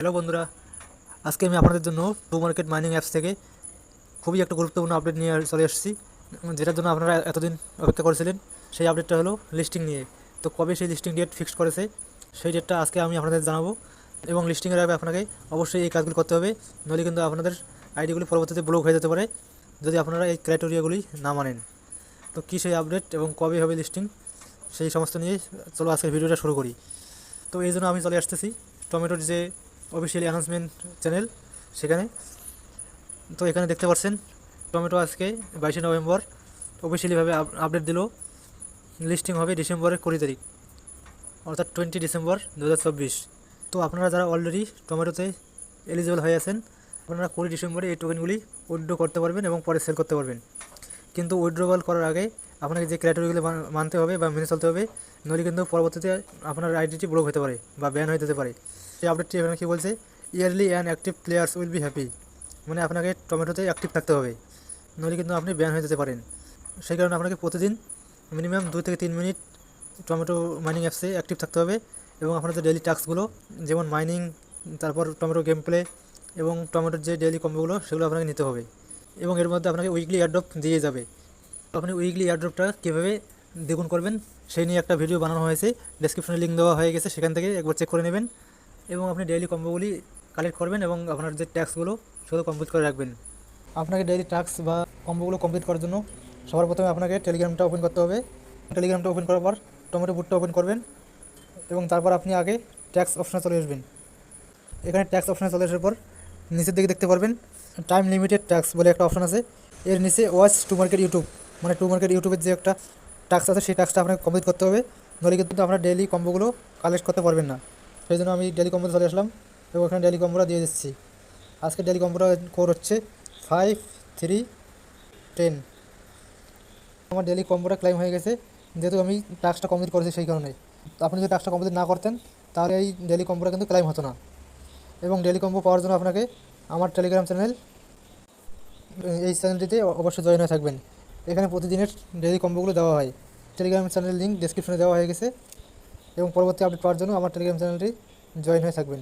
Hello বন্ধুরা, আজকে আমি আপনাদের জন্য টু মার্কেট মাইনিং অ্যাপস থেকে খুবই একটা গুরুত্বপূর্ণ আপডেট নিয়ে চলে এসেছি। যেটার জন্য আপনারা এতদিন অপেক্ষা করেছিলেন, সেই আপডেটটা হলো লিস্টিং নিয়ে। তো কবে সেই লিস্টিং ডেট ফিক্সড করেছে, সেই ডেটটা আজকে আমি আপনাদের জানাব এবং লিস্টিংয়ের আগে আপনাকে অবশ্যই এই কাজগুলো করতে হবে। নইলে কিন্তু আপনাদের আইডিগুলি পরবর্তীতে ব্লক হয়ে যেতে পারে যদি আপনারা এই ক্রাইটেরিয়াগুলি না মানেন। তো কী সেই আপডেট এবং কবে হবে লিস্টিং সেই সমস্ত নিয়ে চলো আজকের ভিডিওটা শুরু করি। তো এই জন্য আমি চলে আসতেছি। টমেটোর যে অফিসিয়াল অ্যানাউন্সমেন্ট চ্যানেল সেখানে। তো এখানে দেখতে পাচ্ছেন, টমেটো আজকে বাইশে নভেম্বর অফিসিয়ালিভাবে আপডেট দিল। লিস্টিং হবে ডিসেম্বরের কুড়ি তারিখ, অর্থাৎ টোয়েন্টি ডিসেম্বর দু হাজার চব্বিশ। তো আপনারা যারা অলরেডি টমেটোতে এলিজিবল হয়ে আছেন, আপনারা কুড়ি ডিসেম্বরে এই টোকেনগুলি উইথড্র করতে পারবেন এবং পরে সেল করতে পারবেন। কিন্তু উইথড্রবল করার আগে আপনাকে যে ক্রাইটেরিয়াগুলো মানতে হবে বা মেনে চলতে হবে, নইলে কিন্তু পরবর্তীতে আপনার আইডিটি ব্লক হতে পারে বা ব্যান হয়ে যেতে পারে। এই আপডেটটি এখানে কী বলছে? Early and active players will be happy মানে আপনাকে টমেটোতে অ্যাক্টিভ থাকতে হবে, নইলে কিন্তু আপনি ব্যান হয়ে যেতে পারেন। সেই কারণে আপনাকে প্রতিদিন মিনিমাম দুই থেকে তিন মিনিট টমেটো মাইনিং অ্যাপসে অ্যাক্টিভ থাকতে হবে এবং আপনাদের ডেলি টাস্কগুলো যেমন মাইনিং তারপর টমেটো গেম প্লে এবং টমেটোর যে ডেলি কম্বোগুলো সেগুলো আপনাকে নিতে হবে। এবং এর মধ্যে আপনাকে উইকলি এয়ারড্রপ দিয়ে যাবে। আপনি উইকলি এয়ারড্রপটা কীভাবে দ্বিগুণ করবেন, সেই নিয়ে একটা ভিডিও বানানো হয়েছে। ডেসক্রিপশনে লিঙ্ক দেওয়া হয়ে গেছে, সেখান থেকে একবার চেক করে নেবেন। এবং আপনি ডেইলি কম্বোগুলি কালেক্ট করবেন এবং আপনার যে ট্যাক্সগুলো সেগুলো কমপ্লিট করে রাখবেন। আপনাকে ডেইলি টাস্ক বা কম্বোগুলো কমপ্লিট করার জন্য সবার প্রথমে আপনাকে টেলিগ্রামটা ওপেন করতে হবে। টেলিগ্রামটা ওপেন করার পর টমেটো বুটটা ওপেন করবেন এবং তারপর আপনি আগে ট্যাক্স অপশনে চলে আসবেন। এখানে ট্যাক্স অপশনে চলে আসার পর নিচের দিকে দেখতে পারবেন টাইম লিমিটেড ট্যাক্স বলে একটা অপশন আছে। এর নিচে ওয়াচ টু মার্কেট ইউটিউব মানে টু মার্কেট ইউটিউবের যে একটা টাস্ক আছে, সেই টাস্কটা আপনাকে কমপ্লিট করতে হবে। নইলে কিন্তু আপনার ডেলি কম্বোগুলো কালেক্ট করতে পারবেন না। সেই জন্য আমি ডেলি কম্বোতে চলে আসলাম এবং ওখানে ডেলি কম্বোটা দিয়ে দিচ্ছি। আজকে ডেলি কম্বোটা কোড হচ্ছে ফাইভ থ্রি টেন আমার ডেলি কম্বোটা ক্লাইম হয়ে গেছে। যেহেতু আমি টাস্কটা কমপ্লিট করেছি সেই কারণে। আপনি যদি টাস্কটা কমপ্লিট না করতেন, তাহলে এই ডেলি কম্বোটা কিন্তু ক্লাইম হতো না। এবং ডেলি কম্বো পাওয়ার জন্য আপনাকে আমার টেলিগ্রাম চ্যানেল এই চ্যানেলটিতে অবশ্যই জয়েন হয়ে থাকবেন। এখানে প্রতিদিনের ডেলি কম্বোগুলো দেওয়া হয়। টেলিগ্রাম চ্যানেলের লিঙ্ক ডিসক্রিপশনে দেওয়া হয়ে গেছে এবং পরবর্তী আপডেট পাওয়ার জন্য আমার টেলিগ্রাম চ্যানেলটি জয়েন হয়ে থাকবেন।